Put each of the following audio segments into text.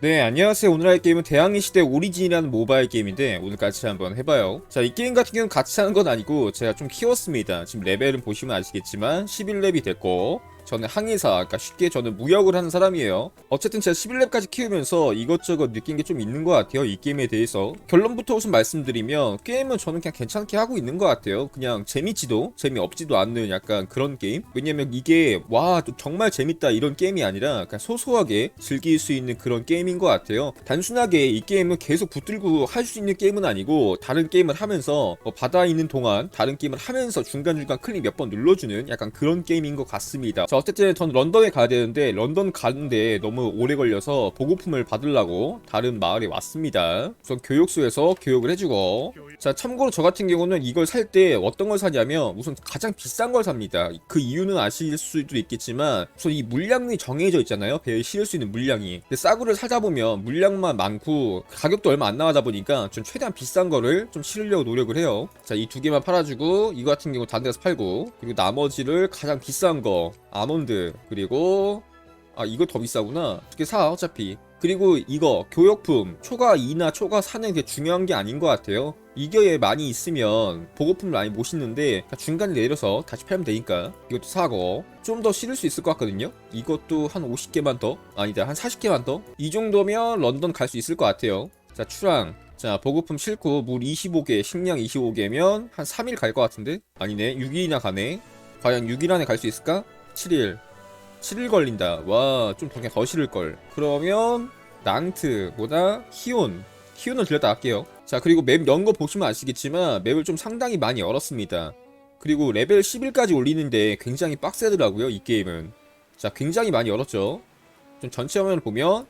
네 안녕하세요. 오늘 할 게임은 대항해 시대 오리진이라는 모바일 게임인데 오늘 같이 한번 해봐요. 자 이 게임 같은 경우는 같이 하는 건 아니고 제가 좀 키웠습니다. 지금 레벨은 보시면 아시겠지만 11렙이 됐고 저는 항해사 그러니까 쉽게 저는 무역을 하는 사람이에요. 어쨌든 제가 11렙까지 키우면서 이것저것 느낀 게 좀 있는 것 같아요 이 게임에 대해서. 결론부터 우선 말씀드리면 게임은 저는 그냥 괜찮게 하고 있는 것 같아요. 그냥 재밌지도 재미없지도 않는 약간 그런 게임. 왜냐면 이게 와 정말 재밌다 이런 게임이 아니라 그냥 소소하게 즐길 수 있는 그런 게임인 것 같아요. 단순하게 이 게임은 계속 붙들고 할 수 있는 게임은 아니고 다른 게임을 하면서 뭐 바다에 있는 동안 다른 게임을 하면서 중간중간 클릭 몇 번 눌러주는 약간 그런 게임인 것 같습니다 자 어쨌든 전 런던에 가야 되는데 런던 가는데 너무 오래 걸려서 보고품을 받으려고 다른 마을에 왔습니다. 우선 교육소에서 교육을 해주고. 자 참고로 저 같은 경우는 이걸 살 때 어떤 걸 사냐면 우선 가장 비싼 걸 삽니다. 그 이유는 아실 수도 있겠지만 우선 이 물량이 정해져 있잖아요. 배에 실을 수 있는 물량이. 근데 싸구를 사다 보면 물량만 많고 가격도 얼마 안 나가다 보니까 좀 최대한 비싼 거를 좀 실으려고 노력을 해요. 자 이 두 개만 팔아주고 이거 같은 경우 다른 데서 팔고 그리고 나머지를 가장 비싼 거 아몬드 그리고 아 이거 더 비싸구나. 어떻게 사 어차피. 그리고 이거 교역품. 초과 2나 초과 4는 그게 중요한 게 아닌 것 같아요. 이게 많이 있으면 보고품을 많이 못 싣는데 중간에 내려서 다시 팔면 되니까 이것도 사고. 좀 더 실을 수 있을 것 같거든요. 이것도 한 50개만 더? 아니다 한 40개만 더? 이 정도면 런던 갈 수 있을 것 같아요. 자 출항. 자 보고품 싣고 물 25개 식량 25개면 한 3일 갈 것 같은데? 아니네 6일이나 가네. 과연 6일 안에 갈 수 있을까? 7일 7일 걸린다. 와, 좀 그냥 더 싫을걸. 그러면, 낭트보다 히온. 히온을 들렸다 할게요. 자, 그리고 맵 연거 보시면 아시겠지만, 맵을 좀 상당히 많이 열었습니다. 그리고 레벨 11까지 올리는데 굉장히 빡세더라고요, 이 게임은. 자, 굉장히 많이 열었죠. 좀 전체 화면을 보면,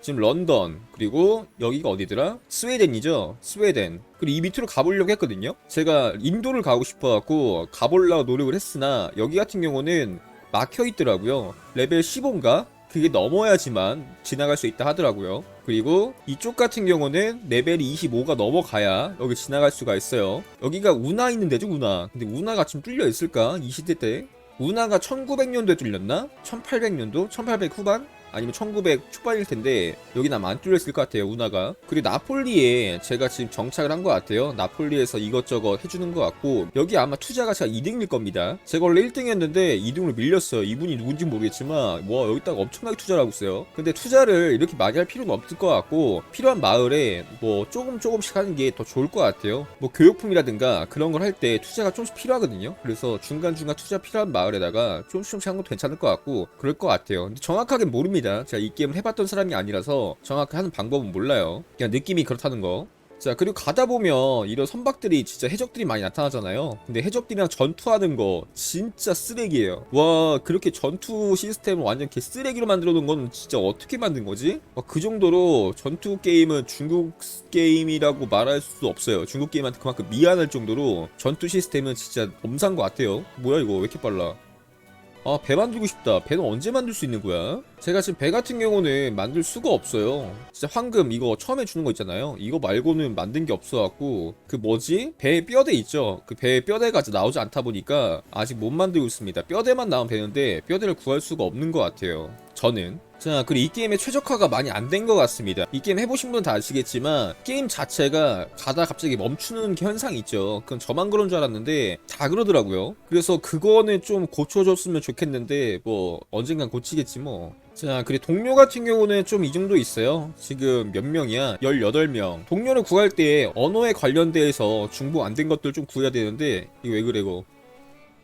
지금 런던, 그리고 여기가 어디더라? 스웨덴이죠? 스웨덴. 그리고 이 밑으로 가보려고 했거든요? 제가 인도를 가고 싶어갖고 가보려고 노력을 했으나, 여기 같은 경우는 막혀 있더라고요. 레벨 15인가? 그게 넘어야지만 지나갈 수 있다 하더라고요. 그리고 이쪽 같은 경우는 레벨이 25가 넘어가야 여기 지나갈 수가 있어요. 여기가 운하 있는 데죠, 운하. 근데 운하가 지금 뚫려 있을까? 이 시대 때? 운하가 1900년도에 뚫렸나? 1800년도? 1800 후반? 아니면 1900 초반일 텐데 여기는 아마 안 뚫렸을 것 같아요 운하가. 그리고 나폴리에 제가 지금 정착을 한 것 같아요. 나폴리에서 이것저것 해주는 것 같고 여기 아마 투자가 제가 2등일 겁니다. 제가 원래 1등이었는데 2등으로 밀렸어요. 이분이 누군지 모르겠지만 와 여기다가 엄청나게 투자를 하고 있어요. 근데 투자를 이렇게 많이 할 필요는 없을 것 같고 필요한 마을에 뭐 조금 조금씩 하는 게 더 좋을 것 같아요. 뭐 교육품이라든가 그런 걸 할 때 투자가 조금씩 필요하거든요. 그래서 중간중간 투자 필요한 마을에다가 조금씩 조금씩 하는 것도 괜찮을 것 같고 그럴 것 같아요. 근데 정확하게 모 릅니다. 제가 이 게임을 해봤던 사람이 아니라서 정확히 하는 방법은 몰라요. 그냥 느낌이 그렇다는 거. 자 그리고 가다 보면 이런 선박들이 진짜 해적들이 많이 나타나잖아요. 근데 해적들이랑 전투하는 거 진짜 쓰레기예요. 와 그렇게 전투 시스템을 완전 개 쓰레기로 만들어 놓은 건 진짜 어떻게 만든 거지? 와, 그 정도로 전투 게임은 중국 게임이라고 말할 수 없어요. 중국 게임한테 그만큼 미안할 정도로 전투 시스템은 진짜 엄산 것 같아요. 뭐야 이거? 왜 이렇게 빨라 아, 배 만들고 싶다. 배는 언제 만들 수 있는 거야? 제가 지금 배 같은 경우는 만들 수가 없어요. 진짜 황금 이거 처음에 주는 거 있잖아요. 이거 말고는 만든 게 없어갖고 그 뭐지? 배 뼈대 있죠? 그 배 뼈대가 아직 나오지 않다 보니까 아직 못 만들고 있습니다. 뼈대만 나오면 되는데 뼈대를 구할 수가 없는 것 같아요. 저는. 자, 그리고 이 게임의 최적화가 많이 안 된 것 같습니다. 이 게임 해보신 분은 다 아시겠지만, 게임 자체가 가다 갑자기 멈추는 현상이 있죠. 그건 저만 그런 줄 알았는데, 다 그러더라고요. 그래서 그거는 좀 고쳐줬으면 좋겠는데, 뭐, 언젠간 고치겠지 뭐. 자, 그리고 동료 같은 경우는 좀 이 정도 있어요. 지금 몇 명이야? 18명. 동료를 구할 때 언어에 관련돼서 중복 안 된 것들 좀 구해야 되는데, 이거 왜 그래, 이거?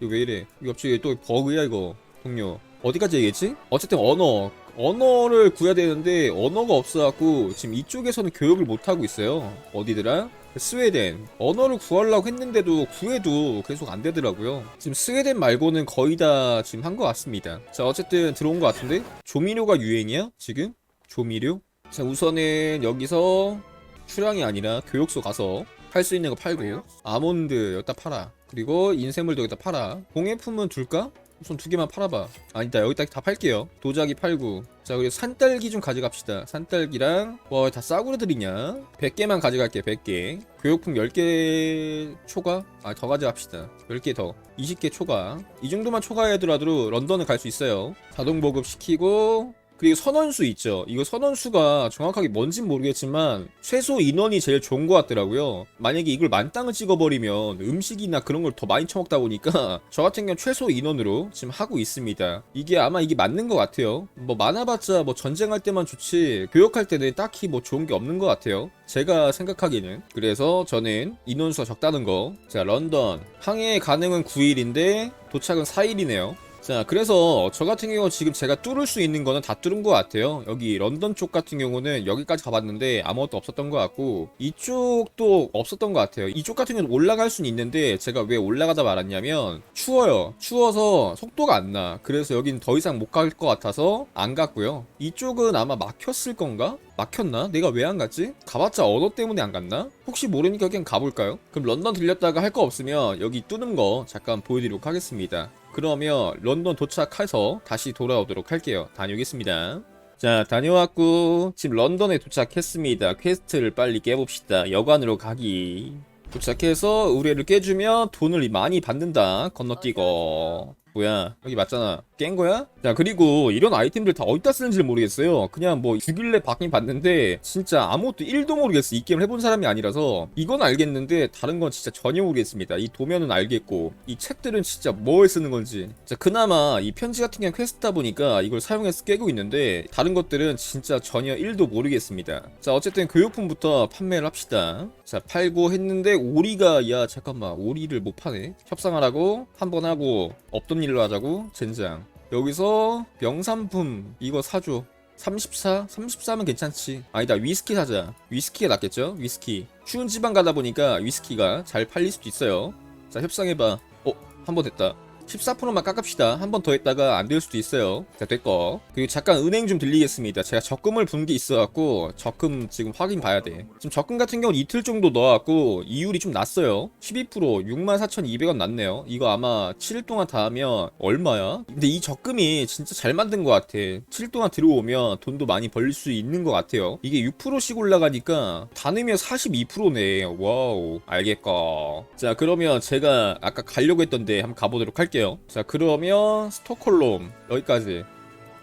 이거 왜 이래? 이거 갑자기 또 버그야, 이거. 동료. 어디까지 얘기했지? 어쨌든 언어. 언어를 구해야 되는데 언어가 없어갖고 지금 이쪽에서는 교육을 못하고 있어요. 어디더라? 스웨덴. 언어를 구하려고 했는데도 구해도 계속 안 되더라고요. 지금 스웨덴 말고는 거의 다 지금 한 것 같습니다. 자, 어쨌든 들어온 것 같은데? 조미료가 유행이야? 지금? 조미료? 자, 우선은 여기서 출항이 아니라 교육소 가서 팔 수 있는 거 팔고 아몬드 여기다 팔아. 그리고 인쇄물도 여기다 팔아. 공예품은 둘까? 우선 두 개만 팔아봐. 아니다 여기다 다 팔게요. 도자기 팔고. 자 그리고 산딸기 좀 가져갑시다. 산딸기랑 와 다 싸구려 들이냐? 100개만 가져갈게 100개. 교육품 10개 초과? 아 더 가져갑시다. 10개 더. 20개 초과. 이 정도만 초과해더라도 런던을 갈 수 있어요. 자동 보급 시키고 그리고 선원수 있죠. 이거 선원수가 정확하게 뭔진 모르겠지만 최소 인원이 제일 좋은 것 같더라고요. 만약에 이걸 만땅을 찍어버리면 음식이나 그런 걸 더 많이 처먹다 보니까 저 같은 경우는 최소 인원으로 지금 하고 있습니다. 이게 아마 이게 맞는 것 같아요. 뭐 많아봤자 뭐 전쟁할 때만 좋지 교역할 때는 딱히 뭐 좋은 게 없는 것 같아요. 제가 생각하기에는 그래서 저는 인원수가 적다는 거. 자 런던 항해 가능은 9일인데 도착은 4일이네요. 자, 그래서 저 같은 경우 지금 제가 뚫을 수 있는 거는 다 뚫은 것 같아요. 여기 런던 쪽 같은 경우는 여기까지 가봤는데 아무것도 없었던 것 같고 이쪽도 없었던 것 같아요. 이쪽 같은 경우는 올라갈 수는 있는데 제가 왜 올라가다 말았냐면 추워요. 추워서 속도가 안 나. 그래서 여긴 더 이상 못 갈 것 같아서 안 갔고요. 이쪽은 아마 막혔을 건가? 막혔나? 내가 왜 안 갔지? 가봤자 언어 때문에 안 갔나? 혹시 모르니까 그냥 가볼까요? 그럼 런던 들렸다가 할 거 없으면 여기 뚫는 거 잠깐 보여드리도록 하겠습니다. 그러면 런던 도착해서 다시 돌아오도록 할게요. 다녀오겠습니다. 자, 다녀왔고 지금 런던에 도착했습니다. 퀘스트를 빨리 깨봅시다. 여관으로 가기. 도착해서 의뢰를 깨주면 돈을 많이 받는다. 건너뛰고. 뭐야? 여기 맞잖아. 깬 거야? 자 그리고 이런 아이템들 다 어디다 쓰는지 모르겠어요. 그냥 뭐 주길래 받긴 봤는데 진짜 아무것도 1도 모르겠어. 이 게임을 해본 사람이 아니라서. 이건 알겠는데 다른 건 진짜 전혀 모르겠습니다. 이 도면은 알겠고 이 책들은 진짜 뭐에 쓰는 건지. 자 그나마 이 편지 같은 경우 퀘스트다 보니까 이걸 사용해서 깨고 있는데 다른 것들은 진짜 전혀 1도 모르겠습니다. 자 어쨌든 교육품부터 판매를 합시다. 자 팔고 했는데 오리가 야 잠깐만. 오리를 못 파네. 협상하라고? 한 번 하고. 없던 일로 하자고 젠장. 여기서 명산품 이거 사줘. 34? 34면 괜찮지. 아니다 위스키 사자. 위스키가 낫겠죠? 위스키. 추운 지방 가다 보니까 위스키가 잘 팔릴 수도 있어요. 자 협상해봐. 어? 한 번 됐다 14%만 깎읍시다. 한 번 더 했다가 안 될 수도 있어요. 자, 됐고. 그리고 잠깐 은행 좀 들리겠습니다. 제가 적금을 분 게 있어갖고, 적금 지금 확인 봐야 돼. 지금 적금 같은 경우는 이틀 정도 넣어갖고, 이율이 좀 낮어요. 12%, 64,200원 낮네요. 이거 아마 7일 동안 다 하면 얼마야? 근데 이 적금이 진짜 잘 만든 것 같아. 7일 동안 들어오면 돈도 많이 벌릴 수 있는 것 같아요. 이게 6%씩 올라가니까, 다 넣으면 42%네. 와우. 알겠고. 자, 그러면 제가 아까 가려고 했던데 한번 가보도록 할게요. 자, 그러면 스톡홀름 여기까지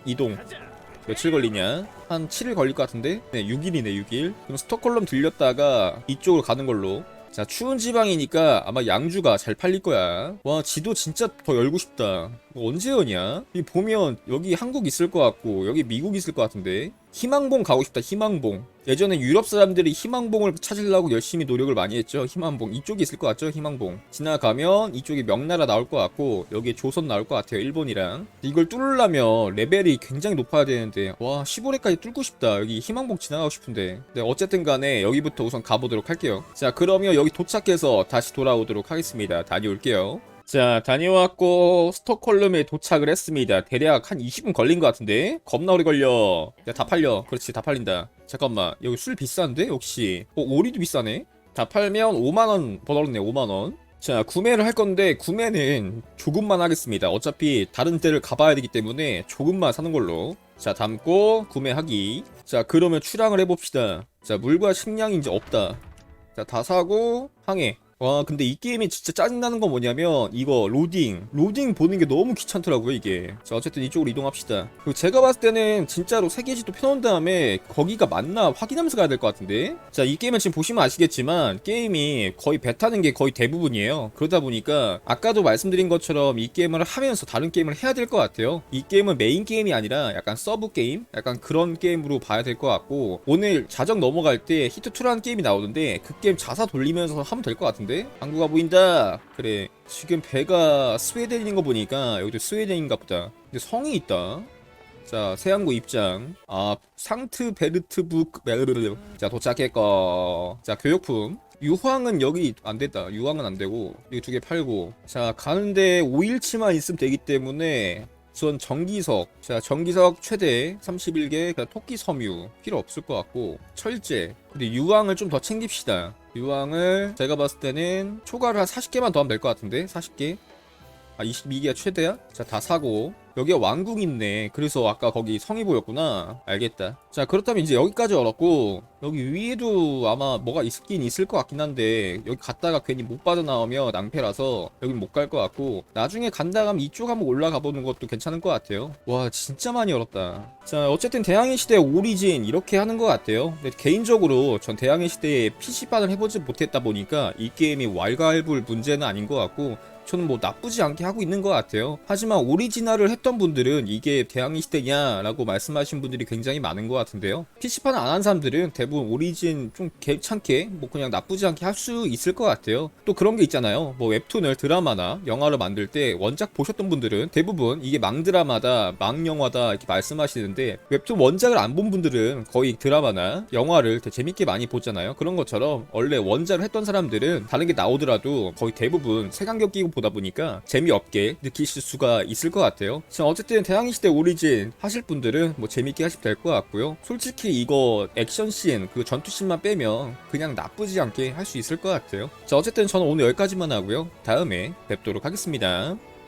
이동 며칠 걸리냐? 한 7일 걸릴 것 같은데? 네, 6일이네, 6일. 그럼 스톡홀름 들렸다가 이쪽으로 가는 걸로. 자, 추운 지방이니까 아마 양주가 잘 팔릴 거야. 와, 지도 진짜 더 열고 싶다. 언제 여냐? 이 보면 여기 한국 있을 것 같고, 여기 미국 있을 것 같은데? 희망봉 가고 싶다, 희망봉. 예전에 유럽 사람들이 희망봉을 찾으려고 열심히 노력을 많이 했죠. 희망봉. 이쪽이 있을 것 같죠, 희망봉. 지나가면 이쪽에 명나라 나올 것 같고, 여기에 조선 나올 것 같아요, 일본이랑. 이걸 뚫으려면 레벨이 굉장히 높아야 되는데, 와, 15레까지 뚫고 싶다. 여기 희망봉 지나가고 싶은데. 네, 어쨌든 간에 여기부터 우선 가보도록 할게요. 자, 그러면 여기 도착해서 다시 돌아오도록 하겠습니다. 다녀올게요. 자, 다녀왔고 스톡홀름에 도착을 했습니다. 대략 한 20분 걸린 것 같은데 겁나 오래 걸려. 야, 다 팔려. 그렇지, 다 팔린다. 잠깐만, 여기 술 비싼데 혹시? 어, 오리도 비싸네. 다 팔면 5만 원 벌었네. 5만 원. 자, 구매를 할 건데 구매는 조금만 하겠습니다. 어차피 다른 데를 가봐야 되기 때문에 조금만 사는 걸로. 자, 담고 구매하기. 자, 그러면 출항을 해봅시다. 자, 물과 식량이 이제 없다. 자, 다 사고 항해. 와 근데 이 게임이 진짜 짜증나는 건 뭐냐면 이거 로딩. 로딩 보는 게 너무 귀찮더라고요 이게. 자 어쨌든 이쪽으로 이동합시다. 그리고 제가 봤을 때는 진짜로 세계지도 펴놓은 다음에 거기가 맞나 확인하면서 가야 될 것 같은데? 자 이 게임은 지금 보시면 아시겠지만 게임이 거의 배 타는 게 거의 대부분이에요. 그러다 보니까 아까도 말씀드린 것처럼 이 게임을 하면서 다른 게임을 해야 될 것 같아요. 이 게임은 메인 게임이 아니라 약간 서브 게임? 약간 그런 게임으로 봐야 될 것 같고 오늘 자정 넘어갈 때 히트2라는 게임이 나오는데 그 게임 자사 돌리면서 하면 될 것 같은데 한국가 보인다. 그래. 지금 배가 스웨덴인 거 보니까 여기도 스웨덴인가 보다. 근데 성이 있다. 자 세항구 입장. 아 상트베르트북 자 도착했고. 자 교육품. 유황은 여기 안 됐다. 유황은 안 되고 여기 두 개 팔고. 자 가는데 5일치만 있으면 되기 때문에 전 전기석 자 전기석 최대 31개 그냥 토끼 섬유 필요 없을 것 같고 철제. 근데 유황을 좀 더 챙깁시다. 유황을 제가 봤을 때는 초과를 한 40개만 더 하면 될 것 같은데 40개 아 22기가 최대야? 자 다 사고. 여기가 왕궁 있네. 그래서 아까 거기 성이 보였구나. 알겠다. 자 그렇다면 이제 여기까지 얼었고 여기 위에도 아마 뭐가 있긴 있을 것 같긴 한데 여기 갔다가 괜히 못 빠져나오면 낭패라서 여긴 못갈 것 같고 나중에 간다 하면 이쪽 한번 올라가 보는 것도 괜찮은 것 같아요. 와 진짜 많이 얼었다. 자 어쨌든 대항해 시대 오리진 이렇게 하는 것 같아요. 근데 개인적으로 전 대항해 시대에 PC판을 해보지 못했다 보니까 이 게임이 왈가왈부할 문제는 아닌 것 같고 저는 뭐 나쁘지 않게 하고 있는 것 같아요. 하지만 오리지널을 했던 분들은 이게 대항해 시대냐라고 말씀하신 분들이 굉장히 많은 것 같은데요. PC판 안 한 사람들은 대부분 오리진 좀 괜찮게 뭐 그냥 나쁘지 않게 할 수 있을 것 같아요. 또 그런 게 있잖아요. 뭐 웹툰을 드라마나 영화로 만들 때 원작 보셨던 분들은 대부분 이게 망드라마다 망영화다 이렇게 말씀하시는데 웹툰 원작을 안 본 분들은 거의 드라마나 영화를 되게 재밌게 많이 보잖아요. 그런 것처럼 원래 원작을 했던 사람들은 다른 게 나오더라도 거의 대부분 색안경 끼고 보다 보니까 재미없게 느끼실 수가 있을 것 같아요. 자, 어쨌든 대항해 시대 오리진 하실 분들은 뭐 재밌게 하시면 될 것 같고요. 솔직히 이거 액션씬 그 전투씬만 빼면 그냥 나쁘지 않게 할 수 있을 것 같아요. 자, 어쨌든 저는 오늘 여기까지만 하고요. 다음에 뵙도록 하겠습니다.